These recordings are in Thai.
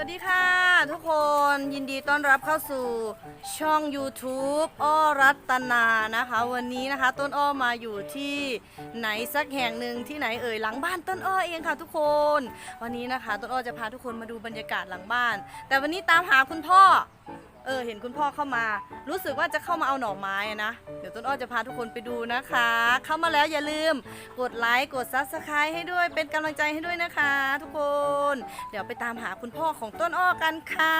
วัสดีค่ะ ทุกคนยินดีต้อนรับเข้าสู่ช่อง YouTube อ้อรัตนานะคะ วันนี้นะคะ ต้นอ้อมาอยู่ที่ไหนสักแห่งหนึ่งที่ไหนเอ่ยหลังบ้านต้นอ้อเองค่ะ ทุกคน วันนี้นะคะ ต้นอ้อจะพาทุกคนมาดูบรรยากาศหลังบ้าน แต่วันนี้ตามหาคุณพ่อ เออเห็นคุณพ่อเข้ามา รู้สึกว่าจะเข้ามาเอาหน่อไม้อะนะเดี๋ยวต้นอ้อจะพาทุกคนไปดูนะคะ เข้ามาแล้วอย่าลืม กดไลค์กดซับสไครต์ให้ด้วยเป็นกำลังใจให้ด้วยนะคะ ทุกคน เดี๋ยวไปตามหาคุณพ่อของต้นอ้อกันค่ะ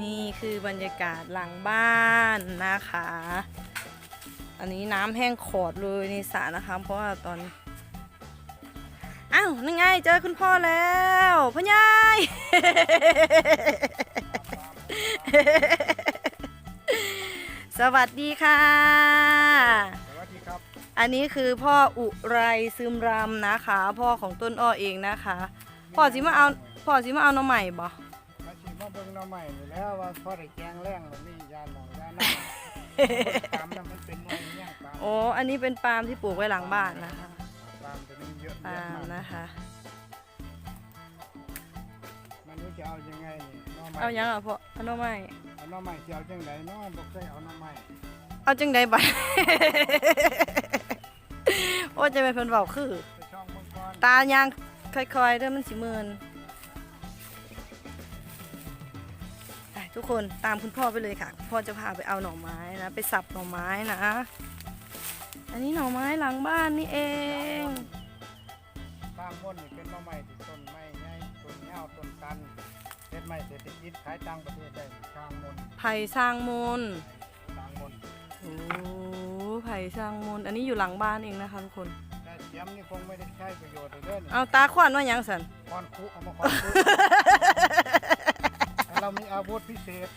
นี่คือบรรยากาศหลังบ้านนะคะ อันนี้น้ำแห้งขอดเลยในสระนะคะ เพราะว่าตอนาวนั่นไงเจอคุณพ่อแล้วพ่อใหญ่สวัสดีค่ะ สวัสดีครับ อันนี้คือพ่ออุไรซึมรำนะคะ พ่อของต้นอ้อเองนะคะ พ่อสิมาเอาพ่อสิมาเอาน้องใหม่บ่มาชิมมาเบิ่งหน้อใหม่อยู่แล้วว่าพอได้แกงแรงแล้วนี่ยาหนองยาหน้าตามนั้นมันเป็นหน่วยเนี่ยตามโอ้อันนี้เป็นปาล์มที่ปลูกไว้หลังบ้านนะคะตามตัวนี้เยอะปาแยะล์มมากนะคะมันรู้จะเอายังไงนี่หน้อใหม่เอายังอะพ่อเอาน้องใหม่เอาหน้อใหม่สิเอาจังไดเนาะบ่เคยเอาหน้อใหม่เอาจังใดบัด โอ้จะเป็นเพิ่นเบาคือ ไปช่องมังกรตายางค่อยๆเด้อมันสิเมินไปทุกคนตามคุณพ่อไปเลยค่ะคุณพ่อจะพาไปเอาหน่อไม้นะ ไปสับหน่อไม้นะ อันนี้หน่อไม้หลังบ้านนี่เองข้างบนนี่เป็นหน้อใหม่ที่ต้นไม้ใหญ่ต้นเงาต้นตันเป็นไม้เศรษฐกิจขายต่างประเทศได้ข้างบนไผ่สร้างมนข้างบนโอ้ไผ่สร้างมนอันนี้อยู่หลังบ้านเองนะคะทุกคน แต่เสียมนี่คงไม่ได้ใช้ประโยชน์เลยเด้อนี่เอาตาขวานว่าหยังสัน คอนคุเอามาคอนคุ แต่เรามีอาวุธพิเศษ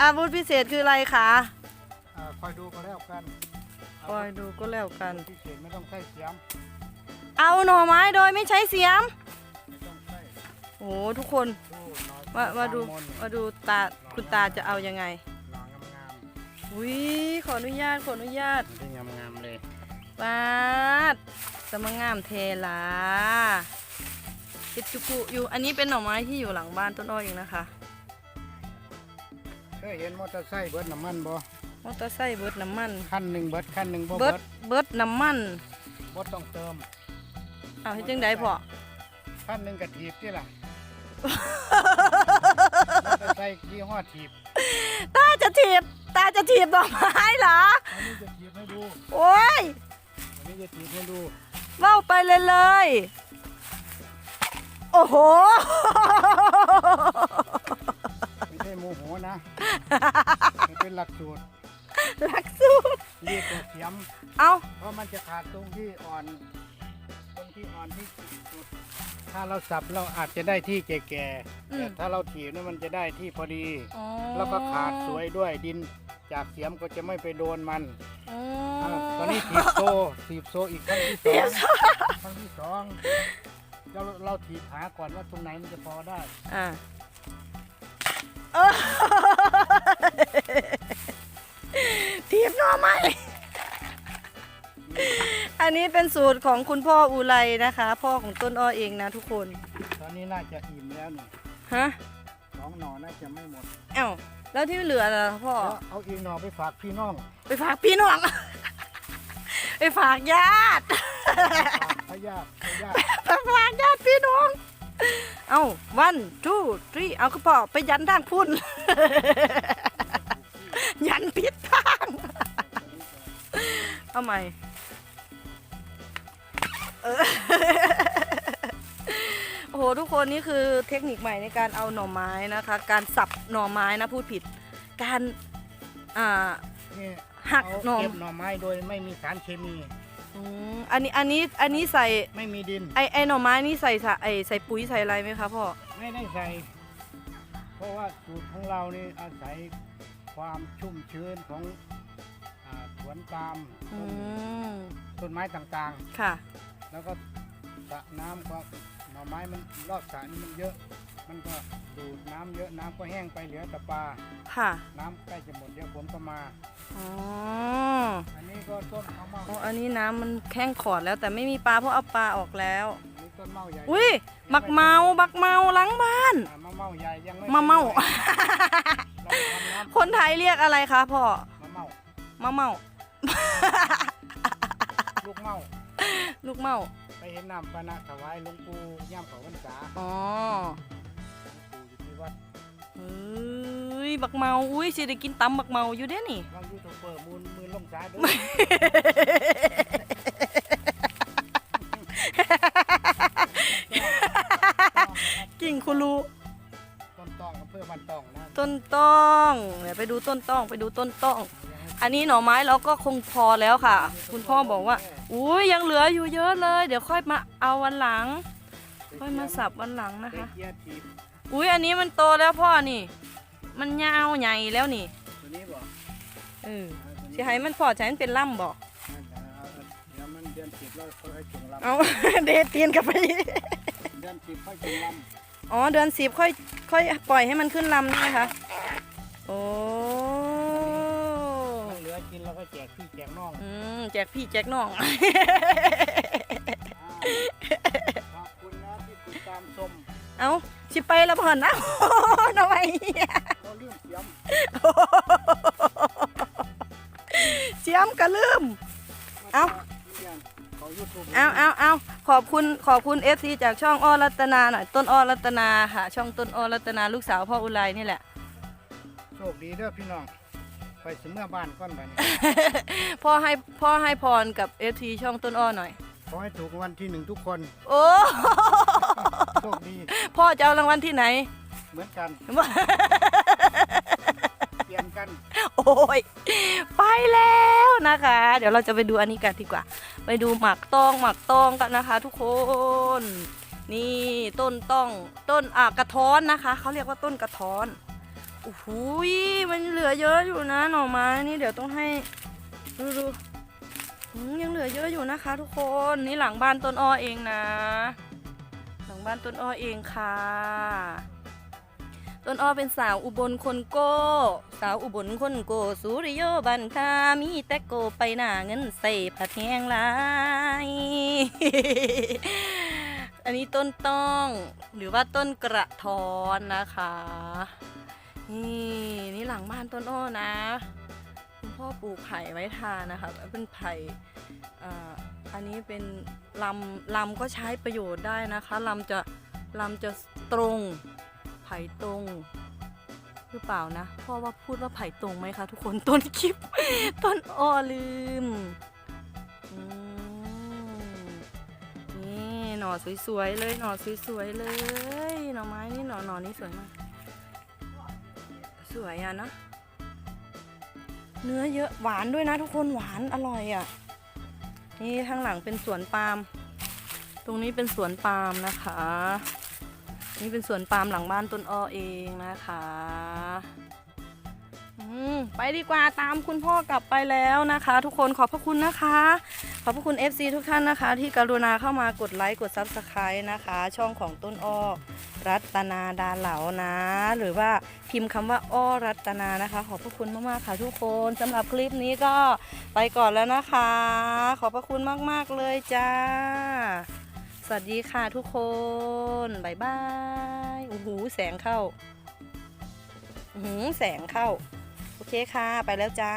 อาวุธพิเศษคืออะไรคะอ่าคอยดูก็แล้วกันคอยดูก็แล้วกันอาวุธพิเศษไม่ต้องใช้เสียม เอาหน่อไม้โดยไม่ใช้เสียมไม่ต้องใช้โอ้ทุกคนดูหน่อยมามาดูตมนต์มาดูตาคุณตาจะเอายังไงหน่อยงามอุ้ยขออนุญาตขออนุญาตๆที่งามๆเลยปาดสมงามเทลาเก็บจุกุอยู่ อันนี้เป็นหน่อไม้ที่อยู่หลังบ้านต้นอ้อเองนะคะ เคยเห็นมอเตอร์ไซค์เบิดน้ำมันบ่ มอเตอร์ไซค์เบิดน้ำมันคันหนึ่งเบิดคันหนึ่งบ่เบิเบิดดเบิดน้ำมันบ่ต้องเติม เอาให้จังไดพอคันหนึ่งกระถีบที่ล่ะมอเตอร์ไซค์ยี่ห้อถีบตาจะถีบ ตาจะถีบดอกไม้เหรอ อันนี้จะถีบให้ดูโอ้ยอันนี้จะถีบให้ดูเว้าไปเลยเลย โอ้โห ไม่ใช่โมโหนะ มันเป็นหลักสูตรหลักสูตรเรียกตัวเสียม เอาเพราะมันจะขาดตรงที่อ่อนตรง ที่อ่อนที่สุดถ้าเราสับเราอาจจะได้ที่แก่ๆแต่ถ้าเราถีบเนี่ยมันจะได้ที่พอดี อ๋อแล้วก็ขาดสวยด้วยดินจากเสียมก็จะไม่ไปโดนมันอ๋ออ้าวตอนนี้ถีบโซถีบโซอีกครั้งที่สองครั้งที่สองเราเราถีบหาก่อนว่าตรงไหนมันจะพอได้ อะเออ อันนี้เป็นสูตรของคุณพ่ออุไรนะคะ พ่อของต้นอ้อเองนะทุกคน ตอนนี้น่าจะอิ่มแล้วนี่ฮะสองหน่อน่าจะไม่หมดเอ้าแล้วที่เหลือล่ะพ่อ แล้วเอาอีกหน่อไปฝากพี่น้องไปฝากพี่น้อง ไปฝากญาติฝากพญาติพญาติไปฝากญาติพี่น้อง เอาวันทูทรีเอากระเป๋าไปยันทางพุ่น ยันผิดทาง เอาใหม่เออ โอ้โหทุกคนนี่คือเทคนิคใหม่ในการเอาหน่อไม้นะคะ การสับหน่อไม้นะพูดผิด การอ่านี่หักเอาหน่อเก็บหน่อไม้โดยไม่มีสารเคมี อืมอันนี้อันนี้อันนี้ใส่ไม่มีดิน ไอไอหน่อไม้นี่ใส่สะไอใส่ปุ๋ยใส่อะไรไหมคะพ่อไม่ได้ใส่ เพราะว่าสูตรของเรานี่อาศัยความชุ่มชื้นของอาสวนปาล์มอืต้นมต้นไม้ต่างค่ะ ๆ แล้วก็สระน้ำก็หน่อไม้มันรอบสระนี่มันเยอะ มันก็ดูดน้ำเยอะน้ำก็แห้งไปเหลือแต่ปลา ค่ะ น้ำใกล้จะหมดเดี๋ยวฝนก็มา อ๋อ อันนี้ก็ต้นมะม่วงอ๋อ อันนี้น้ำมันแข้งขอดแล้วแต่ไม่มีปลาเพราะเอาปลาออกแล้ว อันนี้ต้นเมาใหญ่อุ้ย บักเมา บักเมาหล้างบ้าน อ่ามะเมาใหญ่ยังไม่มะเมา เราทำน้ำคนไทยเรียกอะไรคะพ่อ มะเมามะเมาลูกเมา ลูกเมา ไปเห็นน้ำปานะถวายหลวงปู่ย่ำเขาพรรษาอ๋อหลวงปู่อยู่ที่วัดเฮ้ยบักเมาอุ้ยสิได้กินตำบักเมาอยู่เด้นี่ บางยูทูบเบอร์มูลมือลงสายเด้อกิ่งคุรูต้นตองอำเภอบ้านตองนะต้นต้องเดี๋ยวไปดูต้นต้องไปดูต้นต้อง อันนี้หน่อไม้เราก็คงพอแล้วค่ะ คุณพ่อบอกว่าอุ้ยยังเหลืออยู่เยอะเลย เดี๋ยวค่อยมาเอาวันหลัง ค่อยมาสับวันหลังนะคะ อุ้ยอันนี้มันโตแล้วพ่อนี่ มันยาวใหญ่แล้วนี่ตัวนี้บอกเออสิให้มันพอใช้มันเป็นล่ำบอกเดินเดือนสิบแล้วเขาให้จุงลำเอาเดทตีนกับไปเดือนสิบค่อยจุงลอ๋อเดือนสิบค่อยค่อยปล่อยให้มันขึ้นลำใช่ไหมคะโอ้ำมันเหลือกิน แล้วก็แจกพี่แจกน้องอืมแจกพี่แจกน้องอ่าขอบคุณนะที่ติดตามชมเอาสิไปและผ่อนนะทำไมเราเรื่องเสียมเสียมกระลืม เอ้า เขายูทูบเอาเอาเอาขอบคุณขอบคุณเอฟซีจากช่องอ้อรัตนาหน่อยต้นอ้อรัตนาค่ะ ช่องต้นอ้อรัตนาลูกสาวพ่ออุไรนี่แหละ โชคดีเด้อพี่น้อง ไปสเมื่อบ้านก่อนบัดนี้พ่อให้พ่อให้พรกับเอฟซีช่องต้นอ้อหน่อย ขอให้ถูกรางวันที่หนึ่งทุกคนโอ้ โชคดีพ่อจะเอารางวัลที่ไหน เหมือนกันเปลี่ยนกันโอ้ยไปแล้วนะคะ เดี๋ยวเราจะไปดูอันนี้กันดีกว่า ไปดูหมักต้องหมักต้องกันนะคะ ทุกคน นี่ต้นต้องต้นอะกระท้อนนะคะเขาเรียกว่าต้นกระท้อน โอ้โหมันเหลือเยอะอยู่นะหน่อไม้นี่เดี๋ยวต้องให้ดูดูยังเหลือเยอะอยู่นะคะ ทุกคนนี่หลังบ้านต้นอ้อเองนะ หลังบ้านต้นอ้อเองค่ะ ต้นอ้อเป็นสาวอุบลคนโก้ สาวอุบลคนโก้สุริโยบันทามีแต่โกไปหน้าเงินใส่ผัดแห้งลายอันนี้ต้นต้องหรือว่าต้นกระท้อนนะคะ นี่นี่หลังบ้านต้นอ้อนะคุณพ่อปลูกไผ่ไว้ทานนะคะเป็นไผ่อ่อันนี้เป็นลำลำก็ใช้ประโยชน์ได้นะคะลำจะลำจะตรงไผ่ตรงหรือเปล่านะพ่อว่าพูดว่าไผ่ตรงไหมคะทุกคนต้นคลิป ต้นอ้อลืมนี่หน่อสวยๆเลยหน่อสวยๆเลย หน่อไม้นี่หน่อหน่อนี้สวยมาก วยอะนะ เนื้อเยอะหวานด้วยนะทุกคนหวานอร่อยอะ นี่ข้างหลังเป็นสวนปาล์ม ตรงนี้เป็นสวนปาล์มนะคะ นี่เป็นสวนปาล์มหลังบ้านต้นอ้อเองนะคะ ไปดีกว่าตามคุณพ่อกลับไปแล้วนะคะ ทุกคนขอบพระคุณนะคะ ขอบพระคุณ FC ทุกท่านนะคะ ที่กรุณาเข้ามากดไลค์กด Subscribe นะคะ ช่องของต้นอ้อรัตนาดาเหลานะ หรือว่าพิมพ์คำว่าอ้อรัตนานะคะ ขอบพระคุณมากๆค่ะทุกคนสำหรับคลิปนี้ก็ไปก่อนแล้วนะคะ ขอบพระคุณมากๆเลยจ้า สวัสดีค่ะทุกคนบ๊ายบายโอ้โหแสงเข้าโอ้โหแสงเข้า เคค่ะ ไปแล้วจ้า